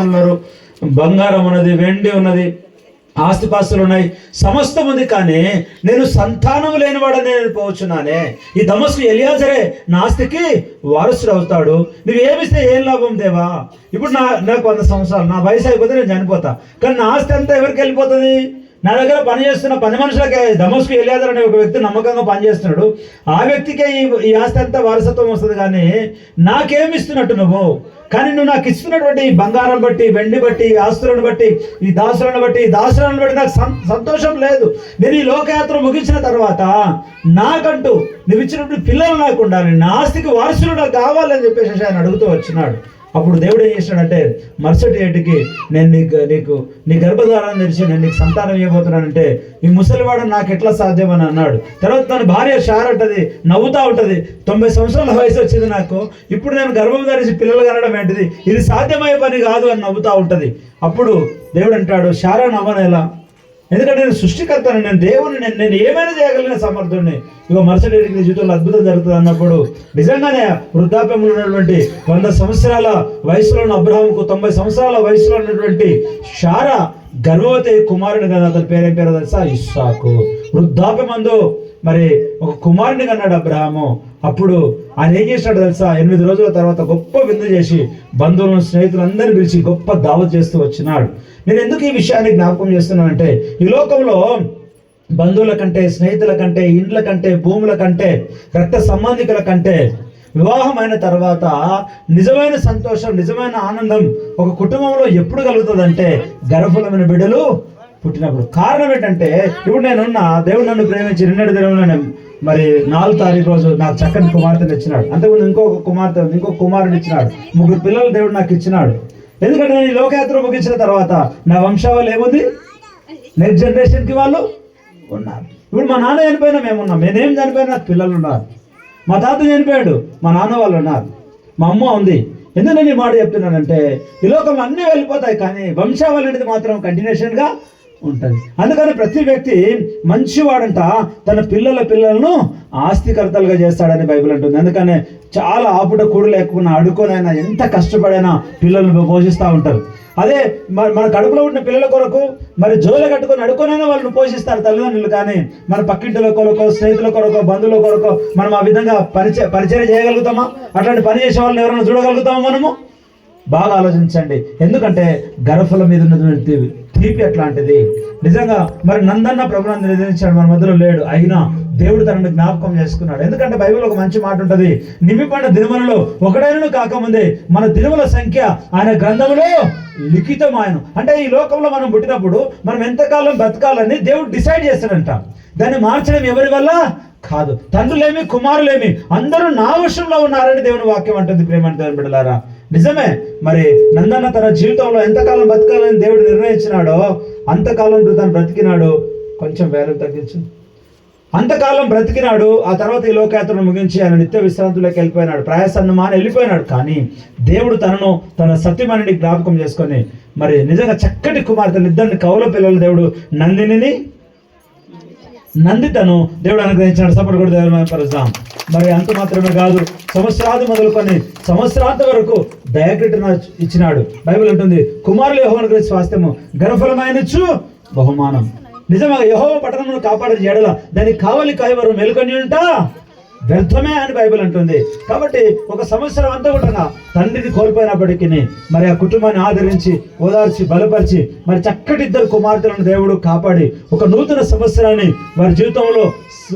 ఉన్నారు. బంగారం ఉన్నది వెండి ఉన్నది ఆస్తిపాస్తులు ఉన్నాయి. సమస్తం ఉంది కానీ నేను సంతానం లేనివాడని నేను పోవచ్చున్నానే. ఈ దమస్కు ఎలియాజరే నా ఆస్తికి వారసుడు అవుతాడు. నువ్వు ఏమిస్తే ఏం లాభం దేవా? ఇప్పుడు నా నాకు వంద సంవత్సరాలు నా వయసు అయిపోతే నేను చనిపోతా. కానీ నా ఆస్తి అంతా ఎవరికి వెళ్ళిపోతుంది? నా దగ్గర పనిచేస్తున్న పని మనుషులకే దమస్కు ఎలియాజర్ అనే ఒక వ్యక్తి నమ్మకంగా పనిచేస్తున్నాడు. ఆ వ్యక్తికే ఈ ఈ ఆస్తి అంతా వారసత్వం వస్తుంది కానీ నాకేమి ఇస్తున్నట్టు నువ్వు? కానీ నువ్వు నాకు ఇస్తున్నటువంటి ఈ బంగారం బట్టి వెండి బట్టి ఈ ఆస్తులను బట్టి ఈ దాసులను బట్టి ఈ దాసులను బట్టి నాకు సంతోషం లేదు. నేను ఈ లోకయాత్ర ముగించిన తర్వాత నాకంటూ నువ్వు ఇచ్చినటువంటి పిల్లలు నాకు ఉండాలి. నా ఆస్తికి వారసులు నాకు కావాలని చెప్పేసి ఆయన అడుగుతూ వచ్చినాడు. అప్పుడు దేవుడు ఏం చేశాడంటే మరుసటి ఏటికి నేను నీకు నీకు నీ గర్భధారాన్ని తెరిచి నేను నీకు సంతానం ఇవ్వబోతున్నానంటే ఈ ముసలివాడు నాకు ఎట్లా సాధ్యమని అన్నాడు. తర్వాత తన భార్య షార్ నవ్వుతా ఉంటది. తొంభై సంవత్సరాల వయసు వచ్చింది నాకు. ఇప్పుడు నేను గర్భం ధరించి పిల్లలు కనడం ఏంటిది? ఇది సాధ్యమయ్యే పని కాదు అని నవ్వుతా ఉంటుంది. అప్పుడు దేవుడు అంటాడు షారా నవ్వనేలా ఎందుకంటే నేను సృష్టికర్తను నేను దేవుని నేను నేను ఏమైనా చేయగలిగిన సమర్థుడిని ఇదిగో మరుసటి నీ జీవితంలో అద్భుతం జరుగుతుంది అన్నప్పుడు నిజంగానే వృద్ధాప్యంలో ఉన్నటువంటి వంద సంవత్సరాల వయసులో ఉన్న అబ్రహాంకు తొంభై సంవత్సరాల వయసులో ఉన్నటువంటి షారా గర్భవతి కుమారుని కదా అతని పేరేం పేరు తెలుసా? ఇస్సాకు. వృద్ధాప్యమందు మరి ఒక కుమారుని కన్నాడు అబ్రహాము. అప్పుడు ఆయన ఏం చేశాడు తెలుసా? ఎనిమిది రోజుల తర్వాత గొప్ప విందు చేసి బంధువులను స్నేహితులందరినీ పిలిచి గొప్ప దావత్ చేస్తూ వచ్చినాడు. నేను ఎందుకు ఈ విషయాన్ని జ్ఞాపకం చేస్తున్నానంటే ఈ లోకంలో బంధువుల కంటే స్నేహితుల కంటే ఇండ్ల కంటే భూముల కంటే రక్త సంబంధికుల కంటే వివాహమైన తర్వాత నిజమైన సంతోషం నిజమైన ఆనందం ఒక కుటుంబంలో ఎప్పుడు కలుగుతుందంటే గర్భఫలమైన బిడ్డలు పుట్టినప్పుడు. కారణం ఏంటంటే ఇప్పుడు నేనున్న దేవుడు నన్ను ప్రేమించి నిన్నటి దినంలోనే మరి నాలుగు తారీఖు రోజు నాకు చక్కని కుమార్తెను ఇచ్చినాడు. అంతకుముందు ఇంకొక కుమార్తె ఇంకొక కుమారుని ఇచ్చినాడు. ముగ్గురు పిల్లలు దేవుడు నాకు ఇచ్చినాడు. ఎందుకంటే నేను లోకయాత్ర ముగించిన తర్వాత నా వంశావళి ఏముంది? నెక్స్ట్ జనరేషన్కి వాళ్ళు ఉన్నారు. ఇప్పుడు మా నాన్న చనిపోయినా మేము ఉన్నాం నేనేం చనిపోయినా పిల్లలు ఉన్నారు. మా తాత చనిపోయాడు. మా నాన్న వాళ్ళు ఉన్నారు. మా అమ్మ ఉంది. ఎందుకు నేను ఈ మాట చెప్తున్నానంటే ఈ లోకంలో అన్నీ వెళ్ళిపోతాయి కానీ వంశావళి అనేది మాత్రం కంటిన్యూషన్గా ఉంటుంది. అందుకని ప్రతి వ్యక్తి మంచివాడంట తన పిల్లల పిల్లలను ఆస్తికర్తలుగా చేస్తాడని బైబిల్ అంటుంది. అందుకనే చాలా ఆపుట కూడు లేకుండా అడుకోనైనా ఎంత కష్టపడైనా పిల్లలను పోషిస్తూ ఉంటారు. అదే మన మన కడుపులో ఉన్న పిల్లల కొరకు మరి జోలు కట్టుకొని అడుకోనైనా వాళ్ళని పోషిస్తారు తల్లిదండ్రులు. కానీ మన పక్కింటిల కొరకు స్నేహితుల కొరకు బంధువుల కొరకు మనం ఆ విధంగా పరిచయ పరిచయం చేయగలుగుతామా? అట్లాంటి పని చేసే వాళ్ళని ఎవరైనా చూడగలుగుతామా మనము? బాగా ఆలోచించండి. ఎందుకంటే గర్భఫలం మీద ఉన్నటువంటి తీపి అట్లాంటిది. నిజంగా మరి నందన్న ప్రభుత్వం నిర్ణయించాడు మన మధ్యలో లేడు. అయినా దేవుడు తనని జ్ఞాపకం చేసుకున్నాడు. ఎందుకంటే బైబిల్ ఒక మంచి మాట ఉంటుంది. నిమిపడిన దినములలో ఒకడైనను కాకముందే మన దినముల సంఖ్య ఆయన గ్రంథములో లిఖితం ఆయన. అంటే ఈ లోకంలో మనం పుట్టినప్పుడు మనం ఎంతకాలం బతకాలని దేవుడు డిసైడ్ చేస్తాడంట. దాన్ని మార్చడం ఎవరి వల్ల? కాదు. తండ్రులేమి కుమారులేమి అందరూ నా విషయంలో ఉన్నారని దేవుని వాక్యం అంటుంది ప్రేమ దేవుని బిడ్డలారా. నిజమే. మరి నందన్న తన జీవితంలో ఎంతకాలం బతకాలని దేవుడు నిర్ణయించినాడో అంతకాలం తను బ్రతికినాడు కొంచెం వేలం తగ్గించు. అంతకాలం బ్రతికినాడు ఆ తర్వాత ఈ లోకయాత్రను ముగించి ఆయన నిత్య విశ్రాంతిలోకి వెళ్ళిపోయినాడు ప్రయాసాన్ని మాని వెళ్ళిపోయినాడు. కానీ దేవుడు తనను తన సత్యమణిని జ్ఞాపకం చేసుకొని మరి నిజంగా చక్కటి కుమార్తెలు ఇద్దరిని కౌల పిల్లలు దేవుడు నందినిని నందితను దేవుడు అనుగ్రహించినాడు సపోర్ట్ కూడా దేవుడు పరుస్తాం మరి అంత మాత్రమే కాదు సంవత్సరాది మొదలుకొని సంవత్సరాంత వరకు దయాక్రిటన ఇచ్చినాడు. బైబిల్ ఉంటుంది కుమారులు యహో అనుగ్రహించి స్వాస్థ్యము గర్భఫలమైనచ్చు బహుమానం. నిజంగా యహో పట్టణమును కాపాడే ఎడల. దానికి కావలి కాయవరం మెలుకొని ఉంటా? వ్యర్థమే అని బైబిల్ అంటుంది. కాబట్టి ఒక సంవత్సరం అంతా కూడా తండ్రిని కోల్పోయినప్పటికీ మరి ఆ కుటుంబాన్ని ఆదరించి ఓదార్చి బలపరిచి మరి చక్కటి ఇద్దరు కుమార్తెలను దేవుడు కాపాడి ఒక నూతన సంవత్సరాన్ని వారి జీవితంలో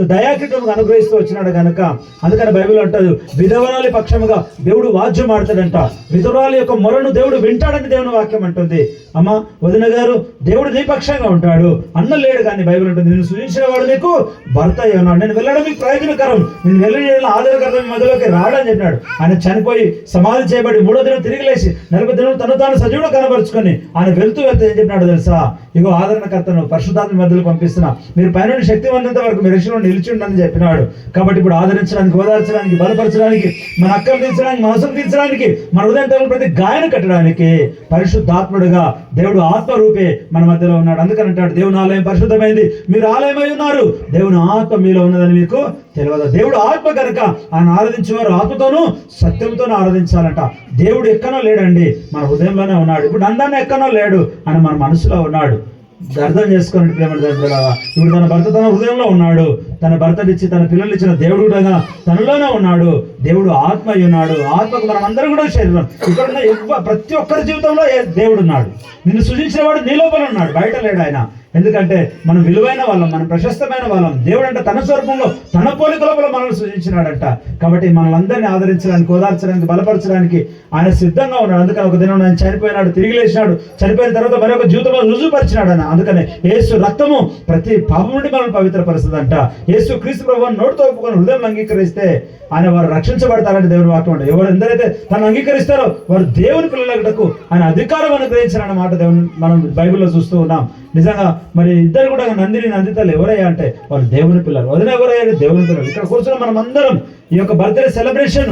దయాకిటముగా అనుగ్రహిస్తూ వచ్చినాడు కనుక అందుకని బైబిల్ అంటారు విధవరాలి పక్షముగా దేవుడు వాద్యం ఆడతాడంట. విధవరాలి యొక్క మొరను దేవుడు వింటాడని దేవుని వాక్యం అంటుంది. అమ్మ వదిన గారు దేవుడు నీ పక్షంగా ఉంటాడు. అన్న లేడు కానీ బైబిల్ ఉంటుంది నేను సూచించిన వాడు నీకు భర్త అయి ఉన్నాడు. నేను వెళ్ళడం మీకు ప్రయోజనకరం. నేను వెళ్ళడం ఆధారకరం మధ్యలోకి రాడని చెప్పినాడు. ఆయన చనిపోయి సమాధి చేయబడి మూడో దినం తిరిగి లేచి నలభై దినం తను తాను సజీవుడు కనబరుచుకొని ఆయన వెళ్తూ వెళ్తే ఏం చెప్పినాడు తెలుసా? ఇగో ఆదరణకర్తను పరిశుద్ధాత్మ మధ్యలో పంపిస్తున్నా. మీరు పైన శక్తి వరకు మీరు రక్షణ చెప్పినాడు. కాబట్టి ఇప్పుడు ఆదరించడానికి ఓదార్చడానికి బలపరచడానికి మన అక్కలు తీర్చడానికి మన తీర్చడానికి మన ఉదయం తగిలిన ప్రతి గాయను కట్టడానికి పరిశుద్ధాత్ముడుగా దేవుడు ఆత్మరూపే మన మధ్యలో ఉన్నాడు. అందుకని అంటాడు దేవుని ఆలయం పరిశుద్ధమైంది మీరు ఆలయమై ఉన్నారు. దేవుని ఆత్మ మీలో ఉన్నదని మీకు తెలియదు. దేవుడు ఆత్మ కనుక ఆయన ఆరాధించేవారు ఆత్మతోనూ సత్యంతోనూ ఆరాధించాలంట. దేవుడు ఎక్కనో లేడండి మన హృదయంలోనే ఉన్నాడు. ఇప్పుడు అందరినీ ఎక్కనో లేడు అని మన మనసులో ఉన్నాడు. అర్థం చేసుకొని ప్రేమ ఇప్పుడు తన భర్త తన హృదయంలో ఉన్నాడు. తన భర్తనిచ్చి తన పిల్లలు ఇచ్చిన దేవుడు కూడా తనలోనే ఉన్నాడు. దేవుడు ఆత్మ అయి ఉన్నాడు. ఆత్మకు మనం అందరం కూడా శరీరం. ఇక్కడ ప్రతి ఒక్కరి జీవితంలో దేవుడు ఉన్నాడు? నిన్ను సృజించిన వాడు నీ లోపల ఉన్నాడు. బయట లేడు ఆయన. ఎందుకంటే మనం విలువైన వాళ్ళం మనం ప్రశస్తమైన వాళ్ళం. దేవుడు అంటే తన స్వరూపంలో తన పోలిక లోపల మనల్ని సృజించినాడంట. కాబట్టి మనల్ని అందరినీ ఆదరించడానికి ఓదార్చడానికి బలపరచడానికి ఆయన సిద్ధంగా ఉన్నాడు. అందుకని ఒక దినం ఆయన చనిపోయినాడు తిరిగి లేచినాడు. చనిపోయిన తర్వాత మరొక జీవితంలో రుజువుపరిచినాడు ఆయన అందుకనే యేసు రక్తము ప్రతి పాపం నుండి మనల్ని పవిత్రపరుస్తుందంట. యేసు క్రీస్తు ప్రభు నోటితో ఒప్పుకొని హృదయం అంగీకరిస్తే ఆయన వారు రక్షించబడతారని దేవుని వాక్యం అంటే. ఎవరు ఎందరైతే తను అంగీకరిస్తారో వారు దేవుని పిల్లలకు ఆయన అధికారం అనుగ్రహించారన్న మాట దేవుని మనం బైబిల్లో చూస్తూ ఉన్నాం. నిజంగా మరి ఇద్దరు కూడా నందిని నందితలు ఎవరయ్యా అంటే వాళ్ళు దేవుని పిల్లలు. వదిన ఎవరయ్యారు దేవుని పిల్లలు. ఇక్కడ కూర్చున్న మనం అందరం ఈ యొక్క బర్త్డే సెలబ్రేషన్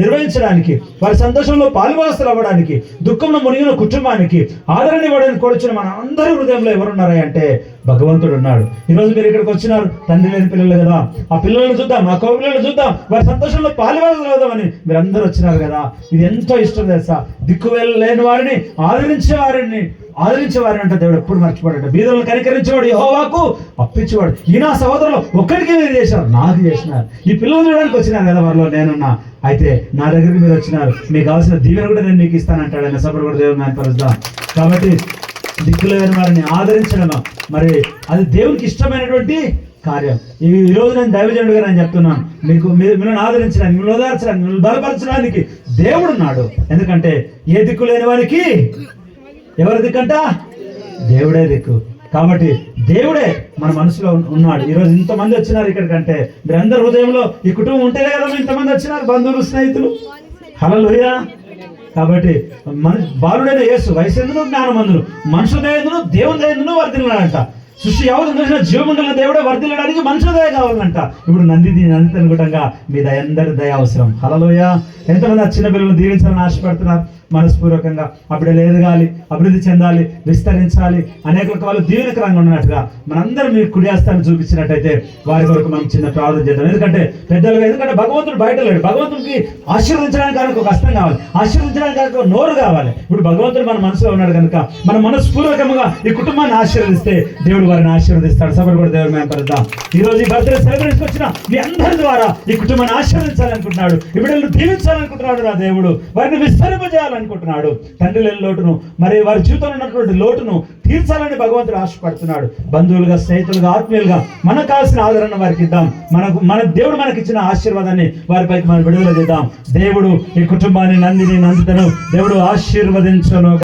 నిర్వహించడానికి వారి సంతోషంలో పాలువాస్తులు అవ్వడానికి దుఃఖంలో మునిగిన కుటుంబానికి ఆదరణ ఇవ్వడానికి కూర్చున్న మన అందరి హృదయంలో ఎవరున్నారా అంటే భగవంతుడు ఉన్నాడు. ఈరోజు మీరు ఇక్కడికి వచ్చినారు తండ్రి లేని పిల్లలు కదా. ఆ పిల్లలను చూద్దాం ఆ కో చూద్దాం వారి సంతోషంలో పాలువాస్తులు అవుదామని మీరు అందరూ వచ్చినారు కదా. ఇది ఎంతో ఇష్టం తెలుసా? దిక్కు వెళ్ళలేని వారిని ఆదరించే వారిని ఆదరించేవారు అంటే దేవుడు ఎప్పుడు మర్చిపోడట బీదలను కనికరించేవాడు యహోవాకు అప్పించేవాడు. ఈ నా సహోదరులు ఒక్కడికి చేశారు నాకు చేసినారు. ఈ పిల్లలు చూడడానికి వచ్చినారు కదా వారిలో నేనున్నా అయితే నా దగ్గరికి మీరు వచ్చినారు. మీకు కావాల్సిన దీవెన కూడా నేను మీకు ఇస్తానంటాడు ఆయన. సభలు కూడా దేవుడు నేను పరుస్తాం కాబట్టి దిక్కులేని వారిని ఆదరించడం మరి అది దేవునికి ఇష్టమైనటువంటి కార్యం. ఈ ఈ రోజు నేను దైవజనుడిగా నేను చెప్తున్నాను. మీకు మీరు మిమ్మల్ని ఆదరించడానికి మిమ్మల్ని ఓదార్చడానికి మిమ్మల్ని బలపరచడానికి దేవుడు ఉన్నాడు. ఎందుకంటే ఏ దిక్కు లేని వారికి ఎవరి దిక్కంట దేవుడే దిక్కు. కాబట్టి దేవుడే మన మనసులో ఉన్నాడు. ఈరోజు ఇంతమంది వచ్చినారు ఇక్కడికంటే. మీరందరి హృదయంలో ఈ కుటుంబం ఉంటేనే కదా ఇంతమంది వచ్చినారు బంధువులు స్నేహితులు. హలలుయా కాబట్టి మన బాలుడైన యేసు వయసేందును జ్ఞానమందును మనుషుల దయందును దేవుని దయందును వర్ధిల్లాడంట సృష్టి యావత్ చూసిన జీవమండల దేవుడే వర్ధిల్లడానికి మనుషుల దయ కావాలంట. ఇప్పుడు నంది నంది అనుకుంటంగా మీ దయ అందరి దయ అవసరం. హలలోయ ఎంతమంది ఆ చిన్న పిల్లలు దీవించాలని ఆశపడుతున్నారు. మనస్పూర్వకంగా అప్పుడే ఎదగాలి అభివృద్ధి చెందాలి విస్తరించాలి. అనేక వాళ్ళు దీవెనకరంగా ఉన్నట్టుగా మనందరం మీ కుడియాస్తాన్ని చూపించినట్టయితే వారి కొరకు మనం చిన్న ప్రార్థన చేద్దాం. ఎందుకంటే పెద్దలుగా ఎందుకంటే భగవంతుడు బయట లేడు. భగవంతుడికి ఆశీర్వదించడానికి ఒక హస్తం కావాలి. ఆశీర్వదించడానికి ఆయనకు నోరు కావాలి. ఇప్పుడు భగవంతుడు మన మనసులో ఉన్నాడు కనుక మన మనస్పూర్వకంగా ఈ కుటుంబాన్ని ఆశీర్వదిస్తే దేవుడు దేవుడు వారిని ఆశీర్వదిస్తాడు. సభలు కూడా దేవుడు మేము పడతాం ఈరోజు ఈ బర్త్డే సెలబ్రేషన్ వచ్చిన మీ అందరి ద్వారా ఈ కుటుంబాన్ని ఆశీర్వదించాలనుకుంటున్నాడు. ఈ బిడ్డలను దీవించాలనుకుంటున్నాడు నా దేవుడు. వారిని విస్తరింపజేయాలనుకుంటున్నాడు. తండ్రి లేని లోటును మరి వారి జీవితంలో ఉన్నటువంటి లోటును తీర్చాలని భగవంతుడు ఆశపడుతున్నాడు. బంధువులుగా స్నేహితులుగా ఆత్మీయులుగా మనకు కావాల్సిన ఆదరణ వారికి ఇద్దాం. మనకు మన దేవుడు మనకి ఇచ్చిన ఆశీర్వాదాన్ని వారిపైకి మనం విడుదల చేద్దాం. దేవుడు ఈ కుటుంబాన్ని నందిని నందితను దేవుడు ఆశీర్వదించను